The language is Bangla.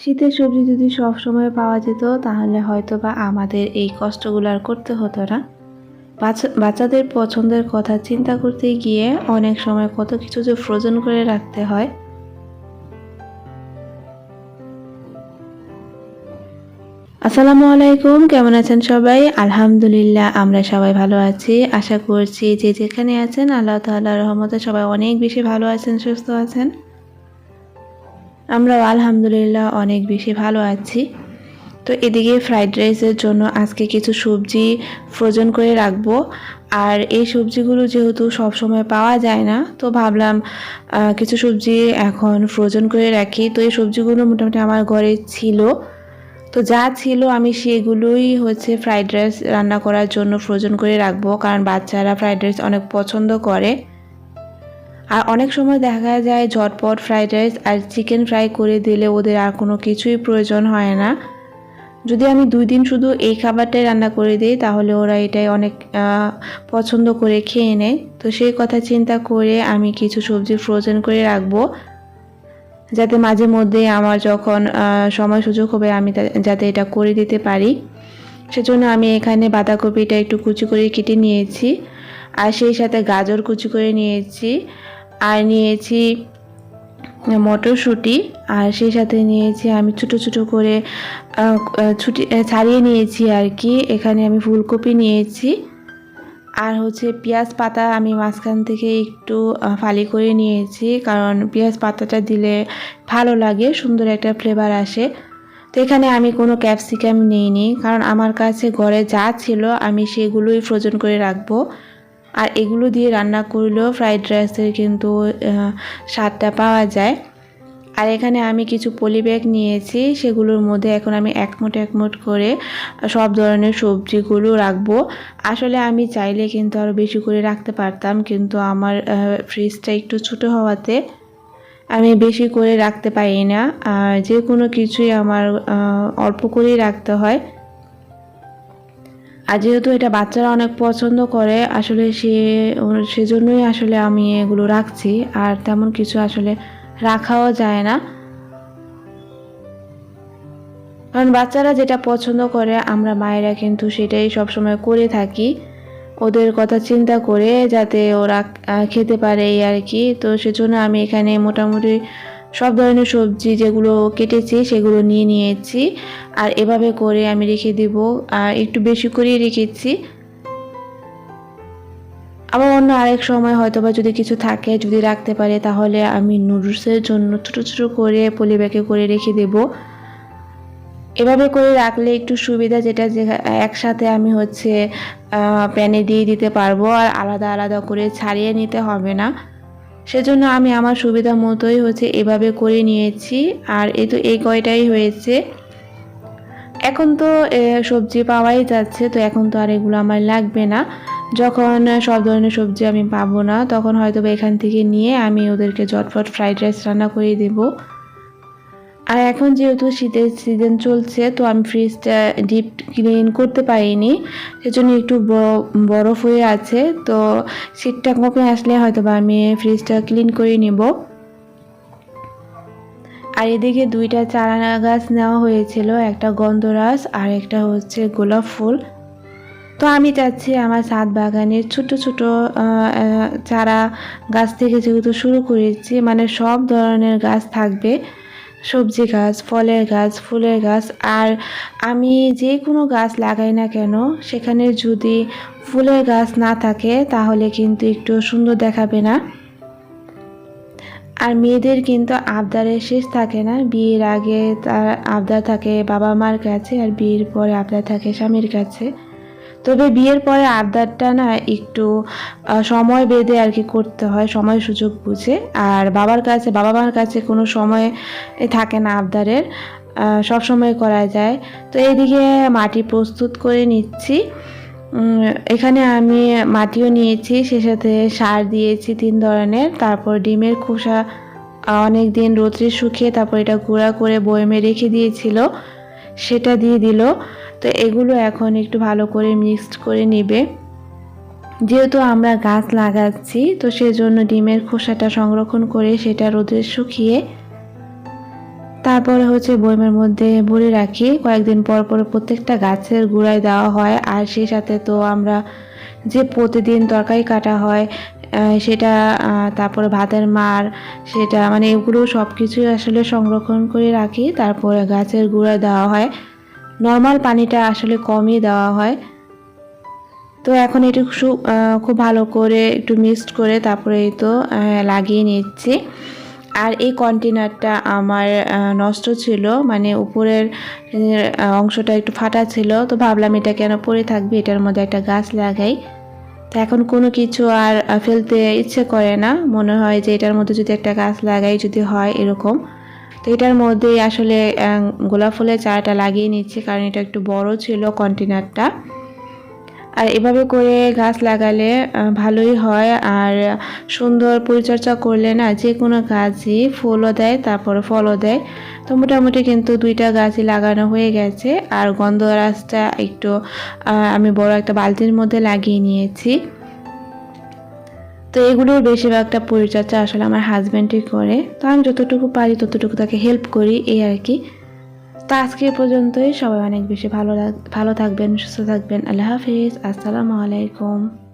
শীতের সবজি যদি সব সময় পাওয়া যেত, তাহলে হয়তো বা আমাদের এই কষ্টগুলো আর করতে হতো না। বাচ্চা বাচ্চাদের পছন্দের কথা চিন্তা করতে গিয়ে অনেক সময় কত কিছু যে ফ্রোজেন করে রাখতে হয়। আসসালামু আলাইকুম, কেমন আছেন সবাই? আলহামদুলিল্লাহ, আমরা সবাই ভালো আছি। আশা করছি যে যেখানে আছেন, আল্লাহ তাআলার রহমতে সবাই অনেক বেশি ভালো আছেন, সুস্থ আছেন। আমরাও আলহামদুলিল্লাহ অনেক বেশি ভালো আছি। তো এদিকে ফ্রাইড রাইসের জন্য আজকে কিছু সবজি ফ্রোজেন করে রাখব। আর এই সবজিগুলো যেহেতু সব সময় পাওয়া যায় না, তো ভাবলাম কিছু সবজি এখন ফ্রোজেন করে রাখি। তো এই সবজিগুলো মোটামুটি আমার ঘরে ছিল। তো যা ছিল আমি সেগুলোই হচ্ছে ফ্রাইড রাইস রান্না করার জন্য ফ্রোজেন করে রাখব। কারণ বাচ্চারা ফ্রাইড রাইস অনেক পছন্দ করে। আর অনেক সময় দেখা যায় ঝটপট ফ্রাইড রাইস আর চিকেন ফ্রাই করে দিলে ওদের আর কোনো কিছুই প্রয়োজন হয় না। যদি আমি দুই দিন শুধু এই খাবারটাই রান্না করে দিই, তাহলে ওরা এটাই অনেক পছন্দ করে খেয়ে নেয়। তো সেই কথা চিন্তা করে আমি কিছু সবজি ফ্রোজেন করে রাখব। যাতে মাঝে মধ্যে আমার যখন সময় সুযোগ হবে আমি যাতে এটা করে দিতে পারি। সেজন্য আমি এখানে বাঁধাকপিটা একটু কুচি করে কেটে নিয়েছি। আর সেই সাথে গাজর কুচি করে নিয়েছি। আর নিয়েছি মটরশুঁটি, আর সেই সাথে নিয়েছি আমি ছোট ছোট করে ছুটি ছাড়িয়ে নিয়েছি আর কি। এখানে আমি ফুলকপি নিয়েছি। আর হচ্ছে পেঁয়াজ পাতা আমি মাঝখান থেকে একটু ফালি করে নিয়েছি, কারণ পেঁয়াজ পাতাটা দিলে ভালো লাগে, সুন্দর একটা ফ্লেভার আসে। তো এখানে আমি কোনো ক্যাপসিকাম নিইনি, কারণ আমার কাছে ঘরে যা ছিল আমি সেগুলোই ফ্রোজন করে রাখব। আর এগুলো দিয়ে রান্না করলেও ফ্রাইড রাইসের কিন্তু স্বাদটা পাওয়া যায়। আর এখানে আমি কিছু পলি ব্যাগ নিয়েছি, সেগুলোর মধ্যে এখন আমি একমোট একমোট করে সব ধরনের সবজিগুলো রাখব। আসলে আমি চাইলে কিন্তু আরও বেশি করে রাখতে পারতাম, কিন্তু আমার ফ্রিজটা একটু ছোটো হওয়াতে আমি বেশি করে রাখতে পারি না। যে কোনো কিছুই আমার অল্প করেই রাখতে হয়। আর যেহেতু এটা বাচ্চারা অনেক পছন্দ করে, আসলে সে, সেজন্যই আসলে আমি এগুলো রাখছি। আর তেমন কিছু আসলে রাখাও যায় না। কারণ বাচ্চারা যেটা পছন্দ করে, আমরা মায়েরা কিন্তু সেটাই সবসময় করে থাকি। ওদের কথা চিন্তা করে যাতে ওরা খেতে পারে আর কি। তো সেজন্য আমি এখানে মোটামুটি সব ধরনের সবজি যেগুলো কেটেছি সেগুলো নিয়ে নিয়েছি। আর এভাবে করে আমি রেখে দিব। আর একটু বেশি করেই রেখেছি। আবার অন্য আরেক সময় হয়তো বা যদি কিছু থাকে, যদি রাখতে পারে, তাহলে আমি নুডলসের জন্য ছোটো ছোটো করে পলি ব্যাগে করে রেখে দেব। এভাবে করে রাখলে একটু সুবিধা যেটা যে, একসাথে আমি হচ্ছে প্যানে দিয়ে দিতে পারব। আর আলাদা আলাদা করে ছাড়িয়ে নিতে হবে না। সেজন্য আমি আমার সুবিধা মতোই হচ্ছে এভাবে করে নিয়েছি। আর এই তো এই কয়টাই হয়েছে। এখন তো সবজি পাওয়াই যাচ্ছে, তো এখন তো আর এগুলো আমার লাগবে না। যখন সব ধরনের সবজি আমি পাবো না, তখন হয়তো এখান থেকে নিয়ে আমি ওদেরকে ঝটফট ফ্রাইড রাইস রান্না করে দেব। আর এখন যেহেতু শীতের সিজন চলছে, তো আমি ফ্রিজটা ডিপ ক্লিন করতে পারিনি। সেজন্য একটু বরফ হয়ে আছে। তো শীতটা কমে আসলে হয়তো বা আমি ফ্রিজটা ক্লিন করে নিব। আর এদিকে দুইটা চারা গাছ নেওয়া হয়েছিল, একটা গন্ধরাজ আর একটা হচ্ছে গোলাপ ফুল। তো আমি চাচ্ছি আমার ছাদ বাগানের ছোট ছোট চারা গাছ থেকে যেহেতু শুরু করেছি মানে সব ধরনের গাছ থাকবে। সবজি গাছ, ফলের গাছ, ফুলের গাছ, আর আমি যে কোনো গাছ লাগাই না কেন, সেখানে যদি ফুলের গাছ না থাকে, তাহলে কিন্তু একটু সুন্দর দেখাবে না। আর মেয়েদের কিন্তু আবদারের শেষ থাকে না, বিয়ের আগে তার আবদার থাকে বাবা মার কাছে আর বিয়ের পরে আবদার থাকে স্বামীর কাছে। তবে বিয়ের পরে আবদারটা না একটু সময় বেঁধে আর কি করতে হয়, সময় সুযোগ বুঝে। আর বাবার কাছে, বাবা মার কাছে কোনো সময় থাকে না আবদারের সব সময় করা যায়। তো এইদিকে মাটি প্রস্তুত করে নিচ্ছি। এখানে আমি মাটিও নিয়েছি, সে সাথে সার দিয়েছি তিন ধরনের। তারপর ডিমের খোসা অনেক দিন রোদ্রে শুকিয়ে তারপর এটা গুঁড়া করে বয়মে রেখে দিয়েছিল, সেটা দিয়ে দিল। তো এগুলো এখন একটু ভালো করে মিক্সড করে নেবে। যেহেতু আমরা গাছ লাগাচ্ছি, তো সেজন্য ডিমের খোসাটা সংরক্ষণ করে সেটা রোদে শুকিয়ে তারপরে হচ্ছে বইমের মধ্যে ভরে রাখি। কয়েকদিন পর পর প্রত্যেকটা গাছের গুঁড়ায় দেওয়া হয়। আর সেই সাথে তো আমরা যে প্রতিদিন তরকারি কাটা হয় সেটা তারপরে ভাতের মার, সেটা মানে এগুলো সব কিছুই আসলে সংরক্ষণ করে রাখি। তারপরে গাছের গুঁড়ায় দেওয়া হয়। নর্মাল পানিটা আসলে কমই দেওয়া হয়। তো এখন এটু খুব ভালো করে একটু মিক্সড করে তারপরে এই তো লাগিয়ে নিচ্ছি। আর এই কন্টেনারটা আমার নষ্ট ছিল মানে উপরের অংশটা একটু ফাটা ছিল। তো ভাবলাম এটা কেন পড়ে থাকবে? এটার মধ্যে একটা গাছ লাগাই। তো এখন কোনো কিছু আর ফেলতে ইচ্ছে করে না। মনে হয় যে এটার মধ্যে যদি একটা গাছ লাগাই যদি হয় এরকম। তো এটার মধ্যেই আসলে গোলাপ ফুলের চারাটা লাগিয়ে নিচ্ছি, কারণ এটা একটু বড় ছিল কন্টেনারটা। আর এভাবে করে গাছ লাগালে ভালোই হয়। আর সুন্দর পরিচর্যা করলে না যে কোনো গাছই ফুলও দেয়, তারপরে ফলও দেয়। তো মোটামুটি কিন্তু দুইটা গাছই লাগানো হয়ে গেছে। আর গন্ধরাজটা একটু আমি বড় একটা বালতির মধ্যে লাগিয়ে নিয়েছি। তো এগুলোর বেশিরভাগটা পরিচর্যা আসলে আমার হাজব্যান্ডই করে। তো আমি যতটুকু পারি ততটুকু তাকে হেল্প করি, এই আর কি। তো আজকে পর্যন্তই। সবাই অনেক বেশি ভালো ভালো থাকবেন, সুস্থ থাকবেন। আল্লাহ হাফিজ। আসসালামু আলাইকুম।